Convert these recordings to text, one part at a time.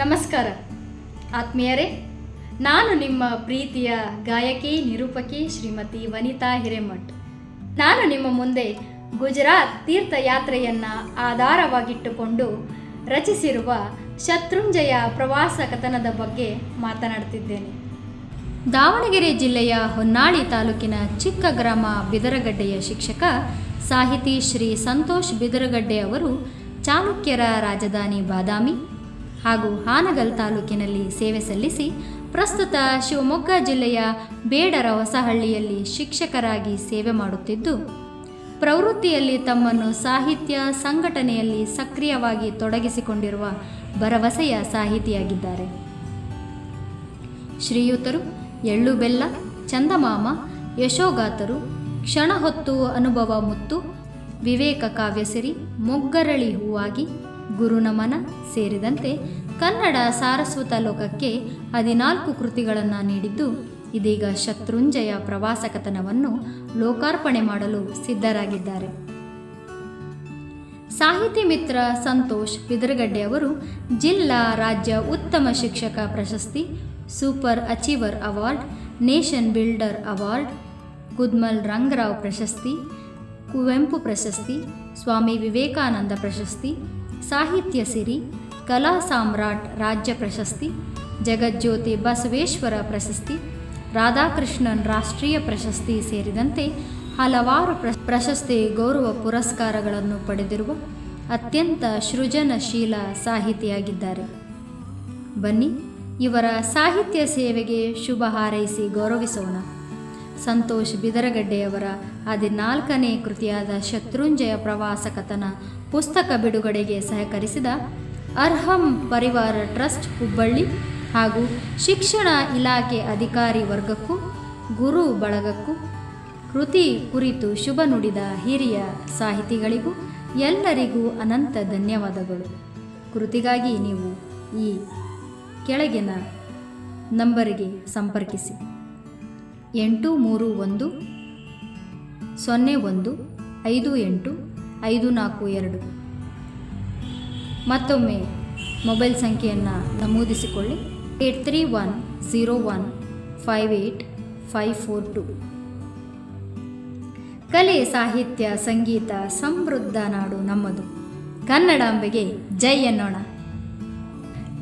ನಮಸ್ಕಾರ. ಆತ್ಮೀಯರೇ, ನಾನು ನಿಮ್ಮ ಪ್ರೀತಿಯ ಗಾಯಕಿ, ನಿರೂಪಕಿ ಶ್ರೀಮತಿ ವನಿತಾ ಹಿರೇಮಠ್. ನಾನು ನಿಮ್ಮ ಮುಂದೆ ಗುಜರಾತ್ ತೀರ್ಥಯಾತ್ರೆಯನ್ನು ಆಧಾರವಾಗಿಟ್ಟುಕೊಂಡು ರಚಿಸಿರುವ ಶತ್ರುಂಜಯ ಪ್ರವಾಸ ಕಥನದ ಬಗ್ಗೆ ಮಾತನಾಡುತ್ತಿದ್ದೇನೆ ದಾವಣಗೆರೆ ಜಿಲ್ಲೆಯ ಹೊನ್ನಾಳಿ ತಾಲೂಕಿನ ಚಿಕ್ಕ ಗ್ರಾಮ ಬಿದರಗಡ್ಡೆಯ ಶಿಕ್ಷಕ ಸಾಹಿತಿ ಶ್ರೀ ಸಂತೋಷ್ ಬಿದರಗಡ್ಡೆ ಅವರು ಚಾಲುಕ್ಯರ ರಾಜಧಾನಿ ಬಾದಾಮಿ ಹಾಗೂ ಹಾನಗಲ್ ತಾಲೂಕಿನಲ್ಲಿ ಸೇವೆ ಸಲ್ಲಿಸಿ ಪ್ರಸ್ತುತ ಶಿವಮೊಗ್ಗ ಜಿಲ್ಲೆಯ ಬೇಡರ ಹೊಸಹಳ್ಳಿಯಲ್ಲಿ ಶಿಕ್ಷಕರಾಗಿ ಸೇವೆ ಮಾಡುತ್ತಿದ್ದು, ಪ್ರವೃತ್ತಿಯಲ್ಲಿ ತಮ್ಮನ್ನು ಸಾಹಿತ್ಯ ಸಂಘಟನೆಯಲ್ಲಿ ಸಕ್ರಿಯವಾಗಿ ತೊಡಗಿಸಿಕೊಂಡಿರುವ ಭರವಸೆಯ ಸಾಹಿತಿಯಾಗಿದ್ದಾರೆ. ಶ್ರೀಯುತರು ಎಳ್ಳು ಬೆಲ್ಲ ಚಂದಮಾಮ, ಯಶೋಗಾತರು ಕ್ಷಣ ಹೊತ್ತು ಅನುಭವ ಮುತ್ತು, ವಿವೇಕ ಕಾವ್ಯಸಿರಿ, ಮೊಗ್ಗರಳಿ ಹೂವಾಗಿ ಗುರುನಮನ ಸೇರಿದಂತೆ ಕನ್ನಡ ಸಾರಸ್ವತ ಲೋಕಕ್ಕೆ ಹದಿನಾಲ್ಕು ಕೃತಿಗಳನ್ನು ನೀಡಿದ್ದು, ಇದೀಗ ಶತ್ರುಂಜಯ ಪ್ರವಾಸ ಕಥನವನ್ನು ಲೋಕಾರ್ಪಣೆ ಮಾಡಲು ಸಿದ್ಧರಾಗಿದ್ದಾರೆ. ಸಾಹಿತಿ ಮಿತ್ರ ಸಂತೋಷ್ ಬಿದರಗಡ್ಡೆ ಅವರು ಜಿಲ್ಲಾ ರಾಜ್ಯ ಉತ್ತಮ ಶಿಕ್ಷಕ ಪ್ರಶಸ್ತಿ, super achiever award, nation builder award Gudmal Rangarao ಪ್ರಶಸ್ತಿ, ಕುವೆಂಪು ಪ್ರಶಸ್ತಿ, ಸ್ವಾಮಿ ವಿವೇಕಾನಂದ ಪ್ರಶಸ್ತಿ ಸಾಹಿತ್ಯ ಸಿರಿ, ಕಲಾ ಸಾಮ್ರಾಟ್ ರಾಜ್ಯ ಪ್ರಶಸ್ತಿ, ಜಗಜ್ಯೋತಿ ಬಸವೇಶ್ವರ ಪ್ರಶಸ್ತಿ, ರಾಧಾಕೃಷ್ಣನ್ ರಾಷ್ಟ್ರೀಯ ಪ್ರಶಸ್ತಿ ಸೇರಿದಂತೆ ಹಲವಾರು ಪ್ರ, ಪ್ರಶಸ್ತಿ ಗೌರವ ಪುರಸ್ಕಾರಗಳನ್ನು ಪಡೆದಿರುವ ಅತ್ಯಂತ ಸೃಜನಶೀಲ ಸಾಹಿತಿಯಾಗಿದ್ದಾರೆ. ಬನ್ನಿ ಇವರ ಸಾಹಿತ್ಯ ಸೇವೆಗೆ ಶುಭ ಹಾರೈಸಿ ಗೌರವಿಸೋಣ. ಸಂತೋಷ್ ಬಿದರಗಡ್ಡೆಯವರ ಹದಿನಾಲ್ಕನೇ ಕೃತಿಯಾದ ಶತ್ರುಂಜಯ ಪ್ರವಾಸ ಕಥನ ಪುಸ್ತಕ ಬಿಡುಗಡೆಗೆ ಸಹಕರಿಸಿದ ಅರ್ಹಂ ಪರಿವಾರ ಟ್ರಸ್ಟ್ ಹುಬ್ಬಳ್ಳಿ ಹಾಗೂ ಶಿಕ್ಷಣ ಇಲಾಖೆ ಅಧಿಕಾರಿ ವರ್ಗಕ್ಕೂ, ಗುರು ಬಳಗಕ್ಕೂ ಕೃತಿ ಕುರಿತು ಶುಭ ನುಡಿದ ಹಿರಿಯ ಸಾಹಿತಿಗಳಿಗೂ ಎಲ್ಲರಿಗೂ ಅನಂತ ಧನ್ಯವಾದಗಳು. ಕೃತಿಗಾಗಿ ನೀವು ಈ ಕೆಳಗಿನ ನಂಬರಿಗೆ ಸಂಪರ್ಕಿಸಿ. ಎಂಟು ಮೂರು ಒಂದು, ಸೊನ್ನೆ ಒಂದು, ಐದು ಎಂಟು, ಐದು ನಾಲ್ಕು ಎರಡು. ಮತ್ತೊಮ್ಮೆ ಮೊಬೈಲ್ ಸಂಖ್ಯೆಯನ್ನು ನಮೂದಿಸಿಕೊಳ್ಳಿ. Eight three one zero one five eight five four two. ಕಲೆ, ಸಾಹಿತ್ಯ, ಸಂಗೀತ, ಸಮೃದ್ಧ ನಾಡು ನಮ್ಮದು. ಕನ್ನಡಾಂಬೆಗೆ ಜೈ ಎನ್ನೋಣ.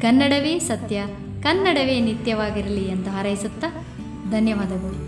ಕನ್ನಡವೇ ಸತ್ಯ, ಕನ್ನಡವೇ ನಿತ್ಯವಾಗಿರಲಿ ಎಂದು ಹಾರೈಸುತ್ತಾ ಧನ್ಯವಾದಗಳು.